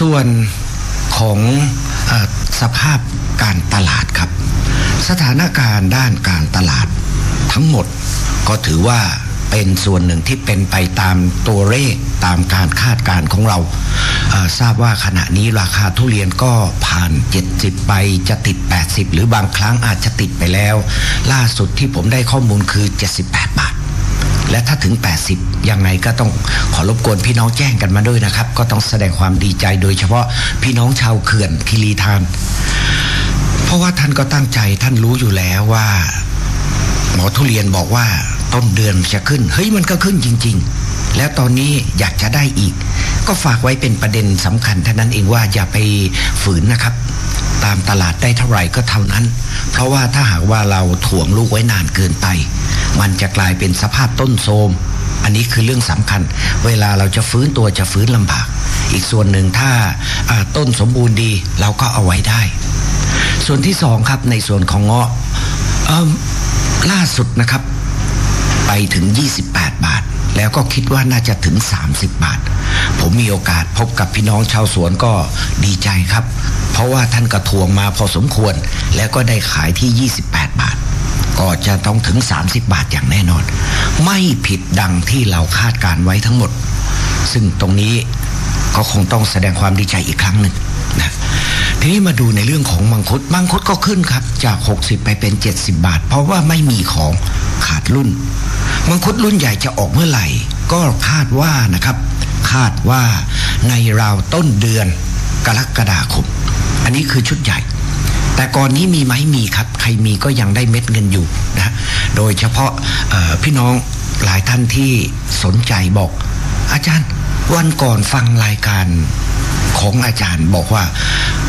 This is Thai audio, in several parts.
ส่วนของอสภาพการตลาดครับ สถานการณ์ด้านการตลาดทั้งหมดก็ถือว่าเป็นส่วนหนึ่งที่เป็นไปตามตัวเลขตามการคาดการณ์ของเราทราบว่าขณะนี้ราคาทุเรียนก็ผ่าน 70 ไปจะติด 80 หรือบางครั้งอาจจะติดไปแล้ว ล่าสุดที่ผมได้ข้อมูลคือ 78 บาท และถ้าถึง 80 ยังไงก็ต้องขอรบกวนพี่น้องแจ้งกันมาด้วยนะครับ ก็ต้องแสดงความดีใจโดยเฉพาะพี่น้องชาวเขื่อนคิรีทาน เพราะว่าท่านก็ตั้งใจท่านรู้อยู่แล้วว่า หมอทุเรียนบอกว่า ต้นเดือนจะขึ้น เฮ้ยมันก็ขึ้นจริง ๆ แล้วตอนนี้อยากจะได้อีก ก็ฝากไว้เป็นประเด็นสำคัญเท่านั้นเองว่าอย่าไปฝืนนะครับ ตามตลาดได้เท่าไหร่ก็เท่านั้น เพราะว่าถ้าหากว่าเราถ่วงลูกไว้นานเกินไป มันจะกลายเป็นสภาพต้นโทมอันนี้คือเรื่องสำคัญ เวลาเราจะฟื้นตัวจะฟื้นลำบาก อีกส่วนหนึ่งถ้าต้นสมบูรณ์ดีเราก็เอาไว้ได้ ส่วนที่สองครับในส่วนของเงาะล่าสุดนะครับ ไปถึง 28 บาท แล้วก็คิดว่าน่าจะถึง 30 บาท ผมมีโอกาสพบกับพี่น้องชาวสวนก็ดีใจครับ เพราะว่าท่านกระทวงมาพอสมควร แล้วก็ได้ขายที่ 28 บาท ก็จะต้องถึง 30 บาทอย่างแน่นอน ไม่ผิดดังที่เราคาดการไว้ทั้งหมด ซึ่งตรงนี้ก็คงต้องแสดงความดีใจอีกครั้งหนึ่ง นะทีนี้มาดูในเรื่องของมังคุดมังคุดก็ขึ้นครับ จาก 60 ไปเป็น 70 บาท เพราะว่าไม่มีของขาดรุ่น มังคุดรุ่นใหญ่จะออกเมื่อไหร่ ก็คาดว่านะครับ คาดว่าในราวต้นเดือนกรกฎาคม อันนี้คือชุดใหญ่ แต่ก่อนนี้มีไหมมีครับ ใครมีก็ยังได้เม็ดเงินอยู่นะโดยเฉพาะพี่น้องหลายท่านที่สนใจบอก อาจารย์วันก่อนฟังรายการ ของอาจารย์บอกว่า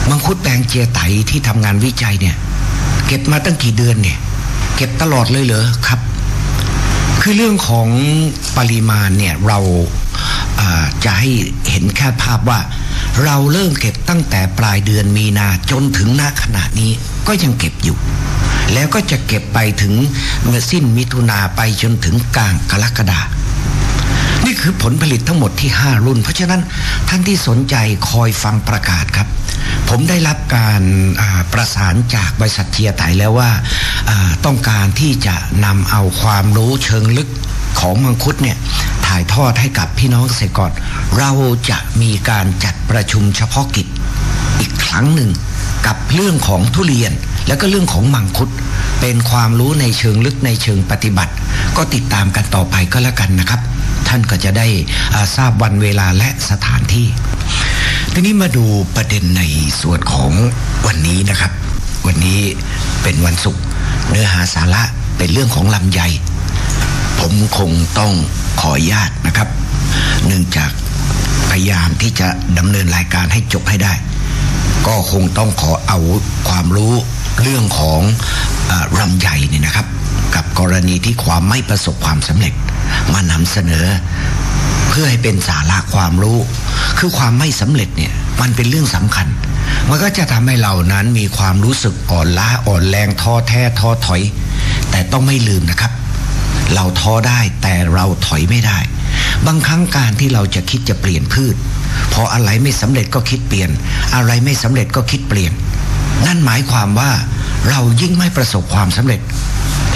มังคุดแดงเจียไตที่ทำงานวิจัยเนี่ย เก็บมาตั้งกี่เดือนเนี่ย เก็บตลอดเลยเหรอครับ คือเรื่องของปริมาณเนี่ยเราาจะให้เห็นแค่ภาพว่า เราเริ่มเก็บตั้งแต่ปลายเดือนมีนาจนถึงณขณะนี้ก็ยังเก็บอยู่แล้วก็จะเก็บไปถึงเมื่อสิ้นมิถุนาไปจนถึงกลางกรกฎานี่ คือผลผลิตทั้งหมดที่ 5 รุ่น เพราะฉะนั้นท่านที่สนใจคอยฟังประกาศครับ ผมได้รับการประสานจากบริษัทเทียไตแล้วว่าอ่าต้องการที่จะนำเอาความรู้เชิงลึกของมังคุดเนี่ยถ่ายทอดให้กับพี่น้องเกษตรกรเราจะมีการจัดประชุมเฉพาะกิจอีกครั้งหนึ่งกับเรื่องของทุเรียน แล้วก็เรื่องของมังคุดเป็นความรู้ในเชิงลึกในเชิงปฏิบัติ ก็ติดตามกันต่อไปก็แล้วกันนะครับ ท่านก็จะได้ทราบวันเวลาและสถานที่ ทีนี้มาดูประเด็นในส่วนของวันนี้นะครับ วันนี้เป็นวันศุกร์เนื้อหาสาระเป็นเรื่องของลำไย ผมคงต้องขออนุญาตนะครับ เนื่องจากพยายามที่จะดำเนินรายการให้จบให้ได้ ก็คงต้องขอเอาความรู้ เรื่องของเออลำไยเนี่ยนะครับ กับกรณีที่ความไม่ประสบความสำเร็จมานำเสนอ เพื่อให้เป็นสาระความรู้ คือความไม่สำเร็จเนี่ยมันเป็นเรื่องสำคัญ มันก็จะทำให้เรานั้นมีความรู้สึกอ่อนล้าอ่อนแรงท้อแท้ท้อถอย แต่ต้องไม่ลืมนะครับ เราท้อได้แต่เราถอยไม่ได้ บางครั้งการที่เราจะคิดจะเปลี่ยนพืช พออะไรไม่สำเร็จก็คิดเปลี่ยน อะไรไม่สำเร็จก็คิดเปลี่ยน นั่นหมายความว่าเรายิ่งไม่ประสบความสำเร็จ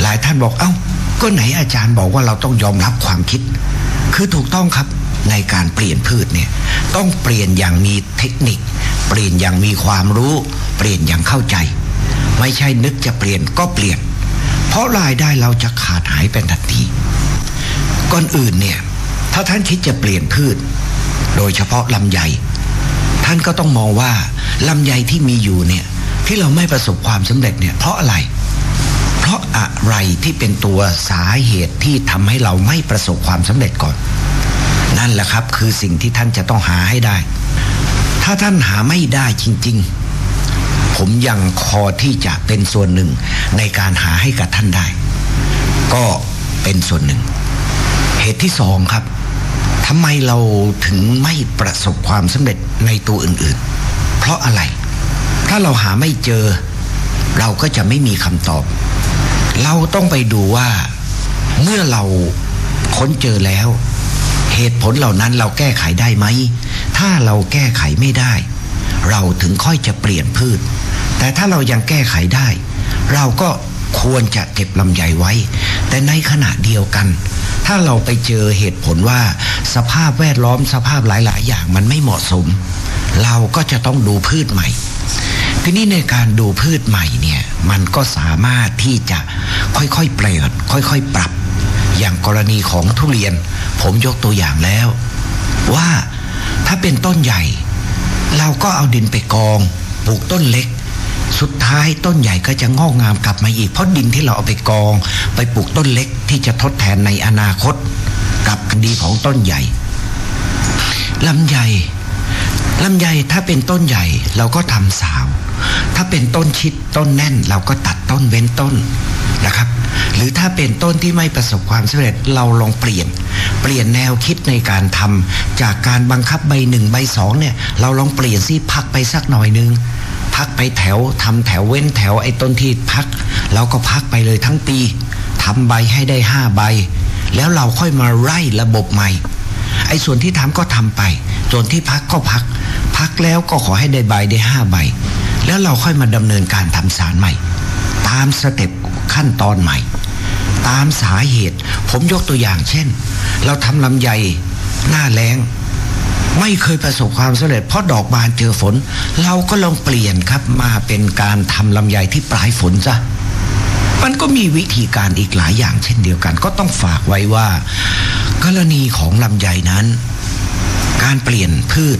หลายท่านบอกเอ้า ก็ไหนอาจารย์บอกว่าเราต้องยอมรับความคิด คือถูกต้องครับในการเปลี่ยนพืชเนี่ยต้องเปลี่ยนอย่างมีเทคนิค เปลี่ยนอย่างมีความรู้ เปลี่ยนอย่างเข้าใจ ไม่ใช่นึกจะเปลี่ยนก็เปลี่ยน เพราะรายได้เราจะขาดหายเป็นทันทีก่อนอื่นเนี่ยถ้าท่านคิดจะเปลี่ยนพืช โดยเฉพาะลำไยท่านก็ต้องมองว่าลำไยที่มีอยู่เนี่ย ที่เราไม่ประสบความสำเร็จเนี่ยเพราะอะไร เพราะอะไรที่เป็นตัวสาเหตุที่ทำให้เราไม่ประสบความสำเร็จก่อน นั่นแหละครับคือสิ่งที่ท่านจะต้องหาให้ได้ ถ้าท่านหาไม่ได้จริง ๆ ผมยังคอที่จะเป็นส่วนหนึ่งในการหาให้กับท่านได้ ก็เป็นส่วนหนึ่ง เหตุที่สองครับทำไมเราถึงไม่ประสบความสำเร็จในตัวอื่นๆ เพราะอะไราเราหาไม่เจอ เราก็จะไม่มีคำตอบ เราต้องไปดูว่า เมื่อเราค้นเจอแล้ว เหตุผลเหล่านั้นเราแก้ไขได้ไหม ถ้าเราแก้ไขไม่ได้ เราถึงค่อยจะเปลี่ยนพืช แต่ถ้าเรายังแก้ไขได้ เราก็ควรจะเก็บลำไยไว้ แต่ในขณะเดียวกัน ถ้าเราไปเจอเหตุผลว่า สภาพแวดล้อมสภาพหลาย ๆ อย่างมันไม่เหมาะสม เราก็จะต้องดูพืชใหม่ ทีนี้ในการดูพืชใหม่เนี่ยมันก็สามารถที่จะค่อยๆเปลี่ยนค่อยๆปรับ อย่างกรณีของทุเรียน ผมยกตัวอย่างแล้ว ว่าถ้าเป็นต้นใหญ่ เราก็เอาดินไปกองปลูกต้นเล็ก สุดท้ายต้นใหญ่ก็จะงอกงามกลับมาอีกเพราะดินที่เราเอาไปกอง ไปปลูกต้นเล็กที่จะทดแทนในอนาคต กับดีของต้นใหญ่ลำไย ลำไยถ้าเป็นต้นใหญ่เราก็ทำสาว ถ้าเป็นต้นชิดต้นแน่น เราก็ตัดต้นเว้นต้นนะครับ หรือถ้าเป็นต้นที่ไม่ประสบความสำเร็จเราลองเปลี่ยน เปลี่ยนแนวคิดในการทำจากการบังคับใบหนึ่งใบสองเนี่ย เราลองเปลี่ยนซิพักไปสักหน่อยนึงพักไปแถวทำแถวเว้นแถวไอ้ต้นที่พักเราก็พักไปเลยทั้งปีทำใบให้ได้ห้าใบ แล้วเราค่อยมาไล่ระบบใหม่ ไอ้ส่วนที่ทำก็ทำไป ส่วนที่พักก็พัก พักแล้วก็ขอให้ได้ใบได้ห้าใบ แล้วเราค่อยมาดำเนินการทำสารใหม่ ตามสเต็ปขั้นตอนใหม่ ตามสาเหตุ ผมยกตัวอย่างเช่น เราทำลำไยหน้าแล้งไม่เคยประสบความสำเร็จเพราะดอกบานเจอฝน เราก็ลองเปลี่ยนครับมาเป็นการทำลำไยที่ปลายฝนซะมันก็มีวิธีการอีกหลายอย่างเช่นเดียวกัน ก็ต้องฝากไว้ว่า กรณีของลำไยนั้น การเปลี่ยนพืช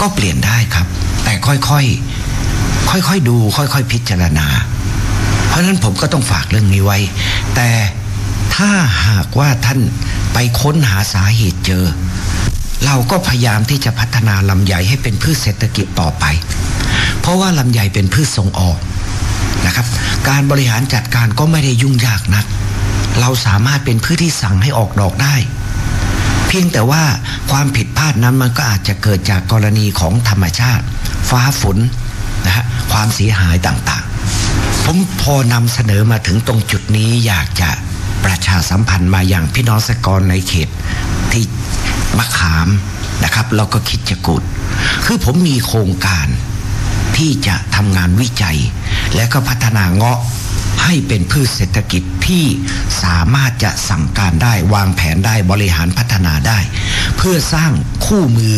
ก็เปลี่ยนได้ครับ แต่ค่อยๆค่อยๆดู ค่อยๆพิจารณา เพราะฉะนั้นผมก็ต้องฝากเรื่องนี้ไว้ แต่ถ้าหากว่าท่านไปค้นหาสาเหตุเจอ เราก็พยายามที่จะพัฒนาลำไยให้เป็นพืชเศรษฐกิจต่อไป เพราะว่าลำไยเป็นพืชส่งออกนะครับ การบริหารจัดการก็ไม่ได้ยุ่งยากนัก เราสามารถเป็นพืชที่สั่งให้ออกดอกได้ เพียงแต่ว่าความผิดพลาดนั้นมันก็อาจจะเกิดจากกรณีของธรรมชาติ ฟ้าฝนนะฮะความเสียหายต่างๆ ผมพอนำเสนอมาถึงตรงจุดนี้อยากจะประชาสัมพันธ์มาอย่างพี่น้องสกรในเขตที่มะขามนะครับแล้วก็คิดจะกูดคือผมมีโครงการ ที่จะทำงานวิจัย และก็พัฒนาเงาะให้เป็นพืชเศรษฐกิจที่สามารถจะสั่งการได้วางแผนได้บริหารพัฒนาได้ เพื่อสร้างคู่มือ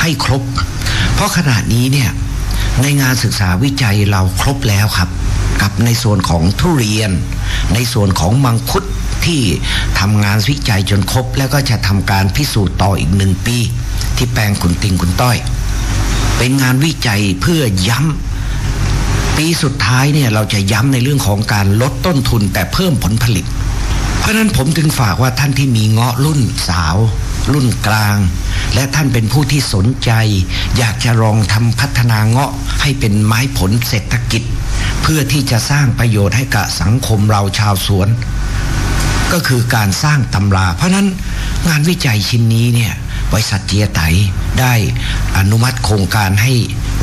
ให้ครบ เพราะขณะนี้เนี่ยในงานศึกษาวิจัยเราครบแล้วครับ กับในส่วนของทุเรียน ในส่วนของมังคุดที่ทำงานวิจัยจนครบ แล้วก็จะทำการพิสูจน์ต่ออีกหนึ่งปี ที่แปลงขุนติงขุนต้อย เป็นงานวิจัยเพื่อย้ำปีสุดท้ายเนี่ยเราจะย้ำในเรื่องของการลดต้นทุนแต่เพิ่มผลผลิต เพราะนั้นผมจึงฝากว่าท่านที่มีเงาะรุ่นสาว รุ่นกลาง และท่านเป็นผู้ที่สนใจ อยากจะลองทำพัฒนาเงาะให้เป็นไม้ผลเศรษฐกิจ เพื่อที่จะสร้างประโยชน์ให้กับสังคมเราชาวสวน ก็คือการสร้างตำรา เพราะนั้นงานวิจัยชิ้นนี้เนี่ย บริษัทเจียไตได้อนุมัติโครงการให้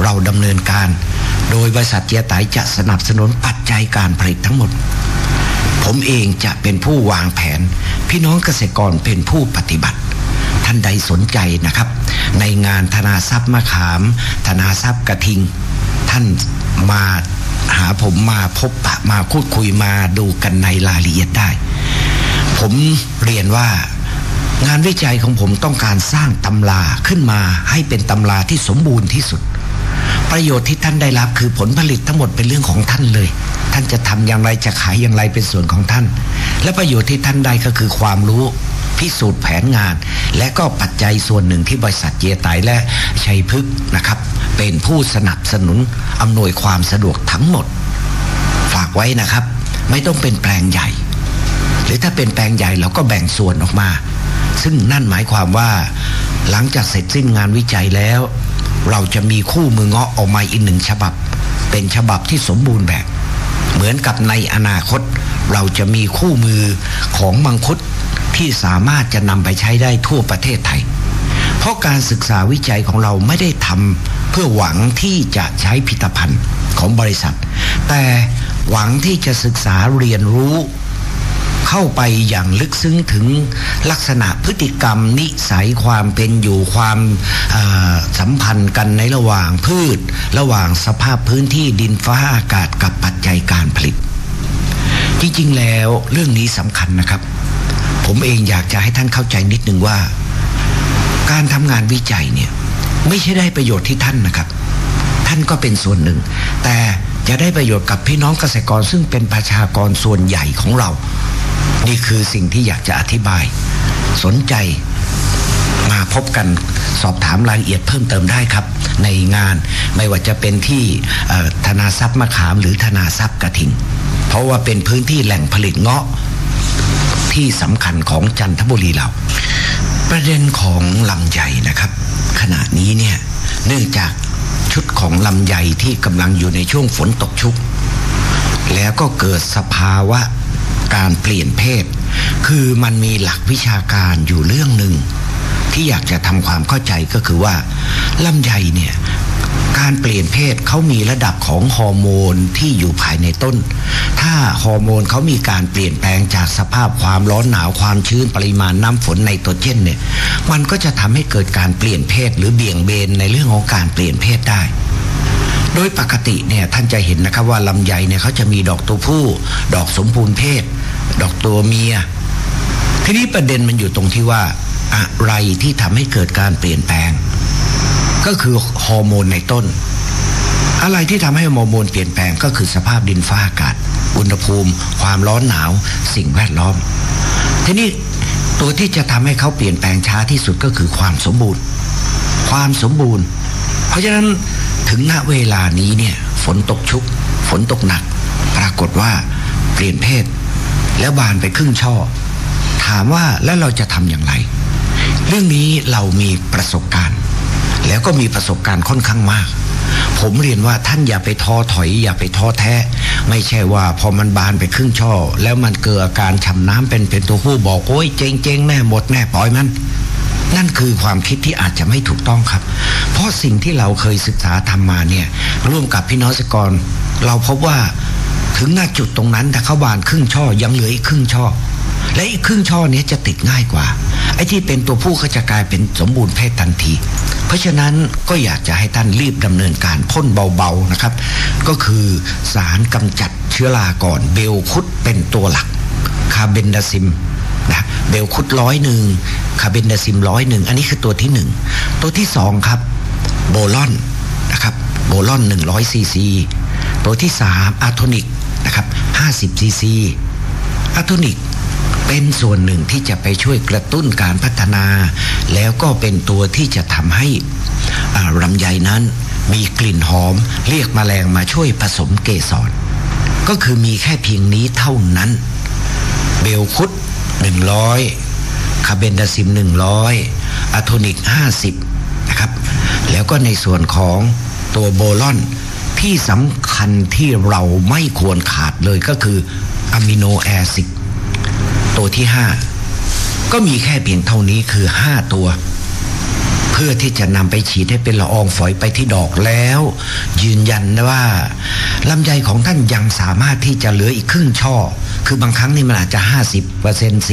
เราดำเนินการ โดยบริษัทเจียไตจะสนับสนุนปัจจัยการผลิตทั้งหมด ผมเองจะเป็นผู้วางแผน พี่น้องเกษตรกรเป็นผู้ปฏิบัติ ท่านใดสนใจนะครับ ในงานธนาทรัพย์มะขาม ธนาทรัพย์กระทิง ท่านมาหาผมมาพบปะมาพูดคุยมาดูกันในรายละเอียดได้ ผมเรียนว่า งานวิจัยของผมต้องการสร้างตำราขึ้นมาให้เป็นตำราที่สมบูรณ์ที่สุด ประโยชน์ที่ท่านได้รับคือผลผลิตทั้งหมดเป็นเรื่องของท่านเลย ท่านจะทำอย่างไรจะขายอย่างไรเป็นส่วนของท่าน และประโยชน์ที่ท่านได้ก็คือความรู้พิสูจน์แผนงาน และก็ปัจจัยส่วนหนึ่งที่บริษัทเยไตและชัยพฤกษ์นะครับ เป็นผู้สนับสนุนอำนวยความสะดวกทั้งหมด ฝากไว้นะครับ ไม่ต้องเป็นแปลงใหญ่ หรือถ้าเป็นแปลงใหญ่เราก็แบ่งส่วนออกมา ซึ่งนั่นหมายความว่า หลังจากเสร็จสิ้นงานวิจัยแล้ว เราจะมีคู่มือเงาะออกมาอีกหนึ่งฉบับ เป็นฉบับที่สมบูรณ์แบบ เหมือนกับในอนาคต เราจะมีคู่มือของมังคุดที่สามารถจะนำไปใช้ได้ทั่วประเทศไทย เพราะการศึกษาวิจัยของเราไม่ได้ทำเพื่อหวังที่จะใช้ผลิตภัณฑ์ของบริษัท แต่หวังที่จะศึกษาเรียนรู้ เข้าไปอย่างลึกซึ้งถึงลักษณะพฤติกรรมนิสัยความเป็นอยู่ความสัมพันธ์กันในระหว่างพืช ระหว่างสภาพพื้นที่ดินฟ้าอากาศกับปัจจัยการผลิต จริงๆแล้วเรื่องนี้สำคัญนะครับ ผมเองอยากจะให้ท่านเข้าใจนิดนึงว่า การทำงานวิจัยเนี่ยไม่ใช่ได้ประโยชน์ที่ท่านนะครับ ท่านก็เป็นส่วนหนึ่ง แต่ จะได้ประโยชน์กับพี่น้องเกษตรกรซึ่งเป็นประชากรส่วนใหญ่ของเรา นี่คือสิ่งที่อยากจะอธิบาย สนใจมาพบกันสอบถามรายละเอียดเพิ่มเติมได้ครับ ในงานไม่ว่าจะเป็นที่ธนาทรัพย์มะขามหรือธนาทรัพย์กระทิงเพราะว่าเป็นพื้นที่แหล่งผลิตเงาะที่สำคัญของจันทบุรีเรา ประเด็นของลำไยนะครับ ขณะนี้เนี่ยเนื่องจาก ชุดของลำไยที่กำลังอยู่ในช่วงฝนตกชุก แล้วก็เกิดสภาวะการเปลี่ยนเพศ คือมันมีหลักวิชาการอยู่เรื่องหนึ่งที่อยากจะทำความเข้าใจก็คือว่าลำไยเนี่ย การเปลี่ยนเพศเขามีระดับของฮอร์โมนที่อยู่ภายในต้น ถ้าฮอร์โมนเขามีการเปลี่ยนแปลงจากสภาพความร้อนหนาวความชื้นปริมาณน้ำฝนในตัวเจนเนี่ย มันก็จะทำให้เกิดการเปลี่ยนเพศหรือเบี่ยงเบนในเรื่องของการเปลี่ยนเพศได้โดยปกติเนี่ยท่านจะเห็นนะครับว่าลำไยเนี่ยเขาจะมีดอกตัวผู้ ดอกสมบูรณ์เพศ ดอกตัวเมีย ทีนี้ประเด็นมันอยู่ตรงที่ว่าอะไรที่ทำให้เกิดการเปลี่ยนแปลง ก็คือฮอร์โมนในต้น อะไรที่ทำให้ฮอร์โมนเปลี่ยนแปลงก็คือสภาพดินฟ้าอากาศ อุณหภูมิ ความร้อนหนาว สิ่งแวดล้อม ทีนี้ตัวที่จะทำให้เขาเปลี่ยนแปลงช้าที่สุดก็คือความสมบูรณ์ ความสมบูรณ์ เพราะฉะนั้นถึงณเวลานี้เนี่ยฝนตกชุก ฝนตกหนัก ปรากฏว่าเปลี่ยนเพศ แล้วบานไปครึ่งช่อ ถามว่าแล้วเราจะทำอย่างไร เรื่องนี้เรามีประสบการณ์ แล้วก็มีประสบการณ์ค่อนข้างมาก ผมเรียนว่าท่านอย่าไปท้อถอย อย่าไปท้อแท้ ไม่ใช่ว่าพอมันบานไปครึ่งช่อ แล้วมันเกิดอาการฉ่ำน้ำเป็นเป็นตัวผู้บอกโอ้ยเจ๊งเจ๊งแน่หมดแน่ปล่อยมันนั่นคือความคิดที่อาจจะไม่ถูกต้องครับ เพราะสิ่งที่เราเคยศึกษาทำมาเนี่ยร่วมกับพี่น้องสกร เราพบว่า ถึงหน้าจุดตรงนั้นถ้าเขาบานครึ่งช่อยังเหลืออีกครึ่งช่อ และอีกครึ่งช่อนี้จะติดง่ายกว่า ไอ้ที่เป็นตัวผู้ก็จะกลายเป็นสมบูรณ์เพศทันที เพราะฉะนั้นก็อยากจะให้ท่านรีบดำเนินการพ่นเบาๆนะครับ ก็คือสารกำจัดเชื้อราก่อนเบลคุดเป็นตัวหลักคาเบนดาซิมนะเบลคุดร้อยหนึ่งคาเบนดาซิมร้อยหนึ่งอันนี้คือตัวที่หนึ่งตัวที่สองครับโบลอนนะครับโบลอนหนึ่งร้อยซีซีตัวที่สามอะโทนิก นะครับห้าสิบซีซีอะโทนิกเป็นส่วนหนึ่งที่จะไปช่วยกระตุ้นการพัฒนา แล้วก็เป็นตัวที่จะทำให้ลำไยนั้นมีกลิ่นหอม เรียกมแมลงมาช่วยผสมเกสร ก็คือมีแค่เพียงนี้เท่านั้น เบลคุด 100 คาเบนดาซิม 100อะโทนิก 50 นะครับ แล้วก็ในส่วนของตัวโบลอน ที่สำคัญที่เราไม่ควรขาดเลยก็คืออะมิโนแอซิดตัวที่ห้าก็มีแค่เพียงเท่านี้คือห้าตัว เพื่อที่จะนำไปฉีดให้เป็นละอองฝอยไปที่ดอกแล้ว ยืนยันว่าลำไยของท่านยังสามารถที่จะเหลืออีกครึ่งช่อ คือบางครั้งนี่มันอาจจะ 50%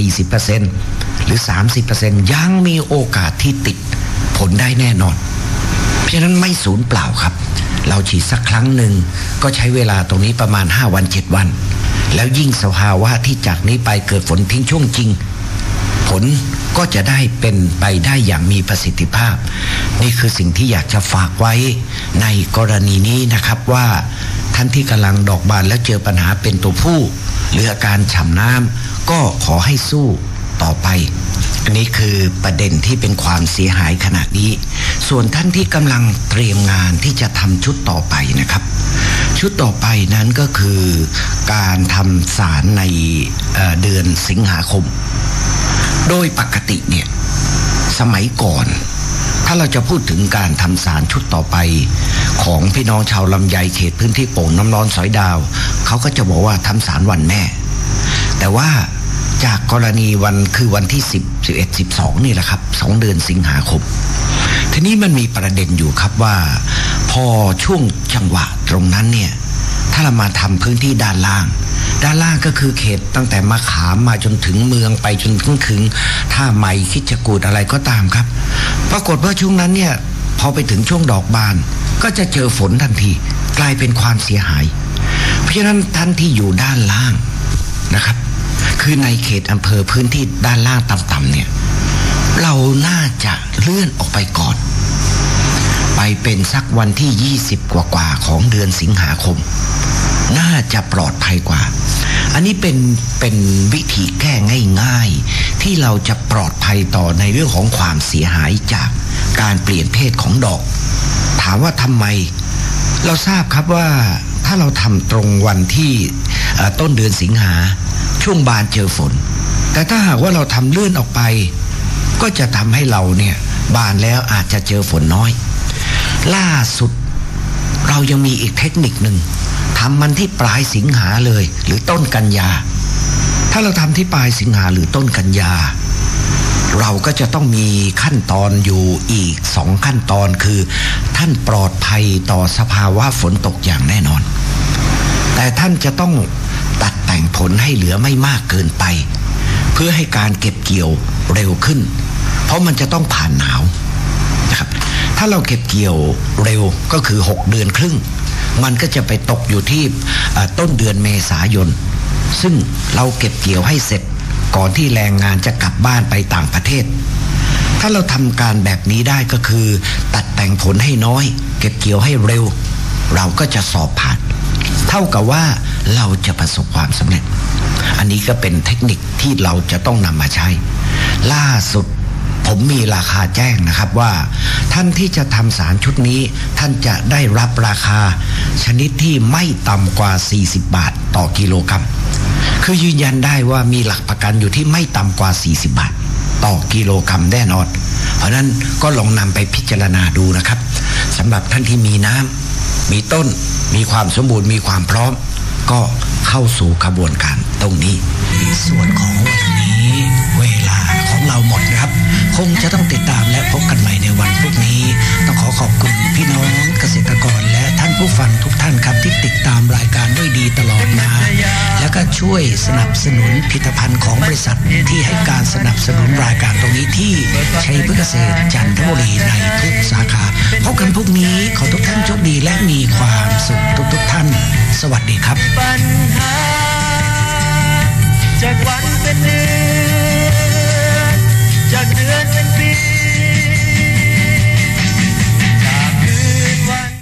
40%หรือ 30%ยังมีโอกาสที่ติดผลได้แน่นอน เพราะฉะนั้นไม่สูญเปล่าครับ เราฉีดสักครั้งหนึ่งก็ใช้เวลาตรงนี้ประมาณ 5 วัน 7 วัน แล้วยิ่งสภาวะที่จากนี้ไปเกิดฝนทิ้งช่วงจริง ผลก็จะได้เป็นไปได้อย่างมีประสิทธิภาพ นี่คือสิ่งที่อยากจะฝากไว้ในกรณีนี้นะครับว่าท่านที่กำลังดอกบานแล้วเจอปัญหาเป็นตัวผู้หรืออาการฉ่ำน้ำก็ขอให้สู้ ต่อไป อันนี้คือประเด็นที่เป็นความเสียหายขนาดนี้ ส่วนท่านที่กำลังเตรียมงานที่จะทำชุดต่อไปนะครับ ชุดต่อไปนั้นก็คือการทำสารในเดือนสิงหาคม โดยปกติเนี่ยสมัยก่อนถ้าเราจะพูดถึงการทำสารชุดต่อไป ของพี่น้องชาวลำไยเขตพื้นที่โป่งน้ำร้อนสอยดาว เขาก็จะบอกว่าทำสารวันแม่ แต่ว่า จากกรณีวันคือวันที่ 10 11 12 นี่แหละครับสองเดือนสิงหาคมทีนี้มันมีประเด็นอยู่ครับว่า พอช่วงจังหวะตรงนั้นเนี่ย ถ้าเรามาทำพื้นที่ด้านล่าง ด้านล่างก็คือเขตตั้งแต่มาขามมาจนถึงเมืองไปจนถึงถึงท่าใหม่คิดจกูดอะไรก็ตามครับ ปรากฏว่าช่วงนั้นเนี่ยพอไปถึงช่วงดอกบาน ก็จะเจอฝนทันที กลายเป็นความเสียหาย เพราะฉะนั้นท่านที่อยู่ด้านล่างนะครับ คือในเขตอำเภอพื้นที่ด้านล่างต่ำๆเนี่ย เราน่าจะเลื่อนออกไปก่อน ไปเป็นสักวันที่ 20กว่ากว่าๆของเดือนสิงหาคม น่าจะปลอดภัยกว่า อันนี้เป็นเป็นวิธีแก้ง่ายๆ ที่เราจะปลอดภัยต่อในเรื่องของความเสียหายจากการเปลี่ยนเพศของดอก ถามว่าทำไม เราทราบครับว่าถ้าเราทำตรงวันที่ต้นเดือนสิงหา ช่วงบานเจอฝน แต่ถ้าหากว่าเราทำเลื่อนออกไป ก็จะทำให้เราเนี่ยบานแล้วอาจจะเจอฝนน้อย ล่าสุด เรายังมีอีกเทคนิคหนึ่งทำมันที่ปลายสิงหาเลย หรือต้นกันยา ถ้าเราทำที่ปลายสิงหาหรือต้นกันยา เราก็จะต้องมีขั้นตอนอยู่อีกสองขั้นตอนคือ ท่านปลอดภัยต่อสภาวะฝนตกอย่างแน่นอน แต่ท่านจะต้อง แต่งผลให้เหลือไม่มากเกินไป เพื่อให้การเก็บเกี่ยวเร็วขึ้น เพราะมันจะต้องผ่านหนาวนะครับ ถ้าเราเก็บเกี่ยวเร็วก็คือ 6 เดือนครึ่ง มันก็จะไปตกอยู่ที่ต้นเดือนเมษายน ซึ่งเราเก็บเกี่ยวให้เสร็จก่อนที่แรงงานจะกลับบ้านไปต่างประเทศ ถ้าเราทำการแบบนี้ได้ก็คือ ตัดแต่งผลให้น้อย เก็บเกี่ยวให้เร็ว เราก็จะสอบผ่าน เท่ากับว่าเราจะประสบความสำเร็จ อันนี้ก็เป็นเทคนิคที่เราจะต้องนำมาใช้ ล่าสุดผมมีราคาแจ้งนะครับว่า ท่านที่จะทำสารชุดนี้ ท่านจะได้รับราคา ชนิดที่ไม่ต่ำกว่า 40 บาทต่อกิโลกรัม คือยืนยันได้ว่ามีหลักประกันอยู่ที่ไม่ต่ำกว่า 40 บาท ต่อกิโลกรัมแน่นอน เพราะฉะนั้นก็ลองนำไปพิจารณาดูนะครับสำหรับท่านที่มีน้ำ มีต้นมีความสมบูรณ์มีความพร้อม ก็เข้าสู่กระบวนการตรงนี้ ส่วนของวันนี้เวลาของเราหมดนะครับ คงจะต้องติดตามและพบกันใหม่ในวันพรุ่งนี้ ต้องขอขอบคุณพี่น้องเกษตรกรและท่านผู้ฟังทุกท่านครับที่ติดตามรายการด้วยดีตลอดมา แล้วก็ช่วยสนับสนุนผลิตภัณฑ์ของบริษัทที่ให้การสนับสนุนรายการตรงนี้ที่ชัยพฤกษเกษตรจันทบุรีในทุกสาขาพบกันพรุ่งนี้ขอทุกท่านโชคดีและมีความสุขทุกทุกท่าน สวัสดีครับปัญหาจากวันเป็นเดือนจากเดือน